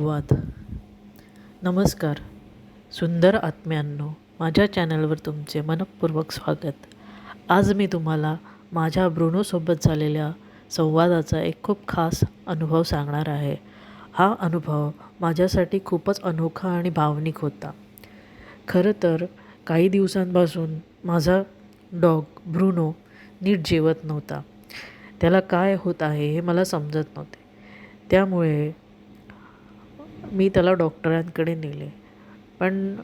वाद नमस्कार. सुंदर आत्म्यांनो माझ्या चॅनलवर तुमचे मनपूर्वक स्वागत. आज मी तुम्हाला माझ्या ब्रुनोसोबत झालेल्या संवादाचा एक खूप खास अनुभव सांगणार आहे. हा अनुभव माझ्यासाठी खूपच अनोखा आणि भावनिक होता. खरं तर काही दिवसांपासून माझा डॉग ब्रुनो नीट जेवत नव्हता. त्याला काय होत आहे हे मला समजत नव्हते. त्यामुळे मी त्याला डॉक्टरांकडे नेले. पण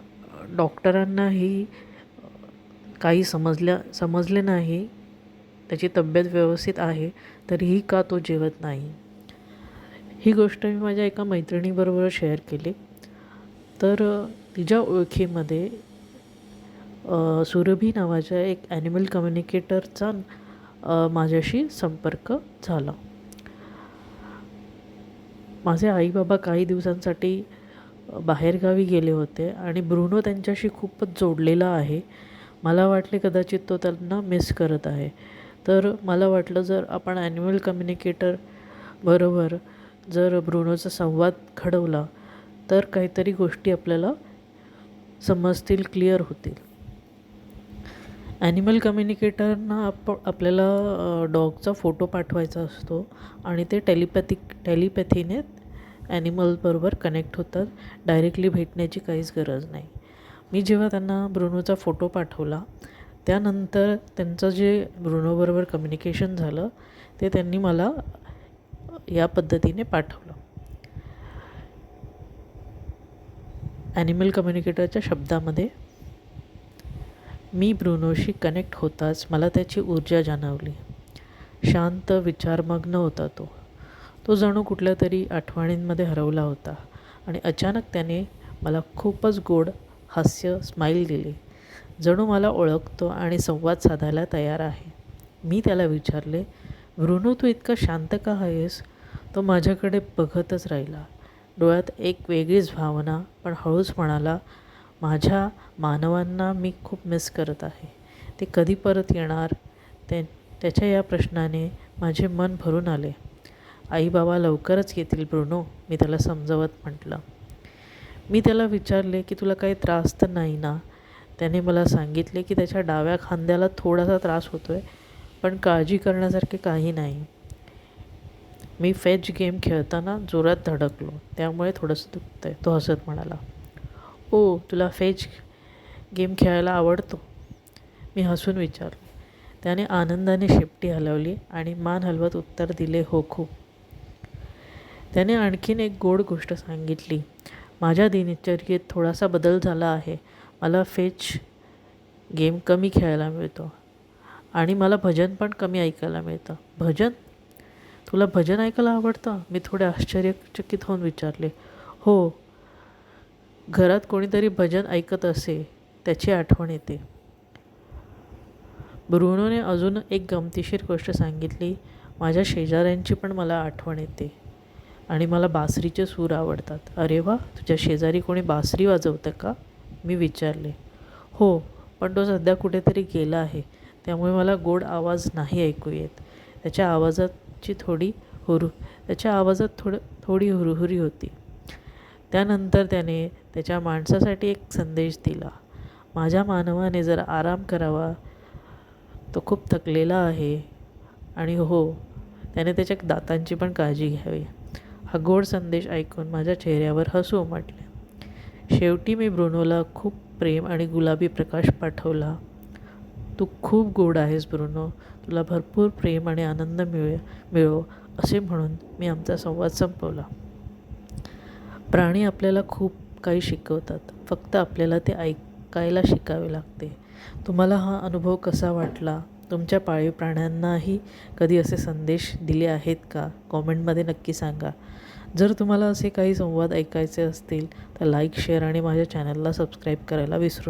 डॉक्टरांनाही काही समजल्या समजले नाही त्याची तब्येत व्यवस्थित आहे तरीही का तो जेवत नाही? ही गोष्ट मी माझ्या एका मैत्रिणीबरोबर शेअर केली. तर तिच्या ओळखीमध्ये सुरभी नावाच्या एक ॲनिमल कम्युनिकेटरचा माझ्याशी संपर्क झाला. माझे आई बाबा काही दिवसांसाठी बाहेरगावी गेले होते आणि ब्रुनो त्यांच्याशी खूपच जोडलेला आहे. मला वाटले कदाचित तो त्यांना मिस करत आहे. तर मला वाटलं जर आपण ॲन्युअल कम्युनिकेटर बरोबर जर ब्रुनोचा संवाद घडवला तर काहीतरी गोष्टी आपल्याला समजतील क्लिअर होतील. ॲनिमल कम्युनिकेटरना आप आपल्याला डॉगचा फोटो पाठवायचा असतो आणि ते टेलिपॅथिक टेलिपॅथीने ॲनिमलबरोबर कनेक्ट होतात. डायरेक्टली भेटण्याची काहीच गरज नाही. मी जेव्हा त्यांना ब्रुनोचा फोटो पाठवला त्यानंतर त्यांचं जे ब्रुनोबरोबर कम्युनिकेशन झालं ते त्यांनी मला या पद्धतीने पाठवलं. ॲनिमल कम्युनिकेटरच्या शब्दामध्ये मी ब्रुनोशी कनेक्ट होताच मला त्याची ऊर्जा जाणवली. शांत विचारमग्न होता तो. तो जणू कुठल्या तरी आठवणींमध्ये हरवला होता आणि अचानक त्याने मला खूपच गोड हास्य स्माईल दिली. जणू मला ओळखतो आणि संवाद साधायला तयार आहे. मी त्याला विचारले ब्रुनो तू इतका शांत का आहेस तो माझ्याकडे बघतच राहिला. डोळ्यात एक वेगळीच भावना पण हळूच म्हणाला माझ्या मानवांना मी खूप मिस करत आहे. ते कधी परत येणार? ते त्याच्या या प्रश्नाने माझे मन भरून आले. आई बाबा लवकरच येतील ब्रुनो मी त्याला समजवत म्हटलं. मी त्याला विचारले की तुला काही त्रास तर नाही ना? त्याने मला सांगितले की त्याच्या डाव्या खांद्याला थोडासा त्रास होतो आहे पण काळजी करण्यासारखे काही नाही. मी फेच गेम खेळताना जोरात धडकलो. त्यामुळे थोडंसं दुखतं आहे तो हसत म्हणाला. ओ तुला फेच गेम खेळायला आवडतो. मी हसून विचारलो. त्याने आनंदाने शेपटी हलवली आणि मान हलवत उत्तर दिले हो खूप त्याने आणखीन एक गोड गोष्ट सांगितली. माझ्या दिनचर्येत थोडासा बदल झाला आहे. मला फेच गेम कमी खेळायला मिळतो आणि मला भजन पण कमी ऐकायला मिळतं. भजन? तुला भजन ऐकायला आवडतं? मी थोडे आश्चर्यचकित होऊन विचारले. हो घरात कोणीतरी भजन ऐकत असे त्याची आठवण येते. ब्रुनोने अजून एक गमतीशीर गोष्ट सांगितली. माझ्या शेजाऱ्यांची पण मला आठवण येते. आणि मला बासरीचे सूर आवडतात. अरे वा तुझ्या शेजारी कोणी बासरी वाजवतं का? मी विचारले. हो पण तो सध्या कुठेतरी गेला आहे. त्यामुळे मला गोड आवाज नाही ऐकू येत. त्याच्या आवाजाची थोडी हुरू त्याच्या आवाजात थोडं थोडी हुरहुरी होती. त्यानंतर त्याने त्याच्या माणसासाठी एक संदेश दिला. माझ्या मानवाने जर आराम करावा तो खूप थकलेला आहे. आणि हो त्याने त्याच्या दातांची पण काळजी घ्यावी. हा गोड संदेश ऐकून माझ्या चेहऱ्यावर हसू उमटले. शेवटी मी ब्रुनोला खूप प्रेम आणि गुलाबी प्रकाश पाठवला. तू खूप गोड आहेस ब्रुनो. तुला भरपूर प्रेम आणि आनंद मिळे मिळो असे म्हणून मी आमचा संवाद संपवला. प्राणी आपल्याला खूप काही शिकवतात. फक्त आपल्याला ते ऐकायला शिकावे लागते. तुम्हाला हा अनुभव कसा वाटला? तुमच्या पाळीव प्राण्यांनाही कधी असे संदेश दिले आहेत का? कॉमेंटमध्ये नक्की सांगा. जर तुम्हाला असे काही संवाद ऐकायचे असतील तर लाईक शेअर आणि माझ्या चॅनलला सबस्क्राईब करायला विसरू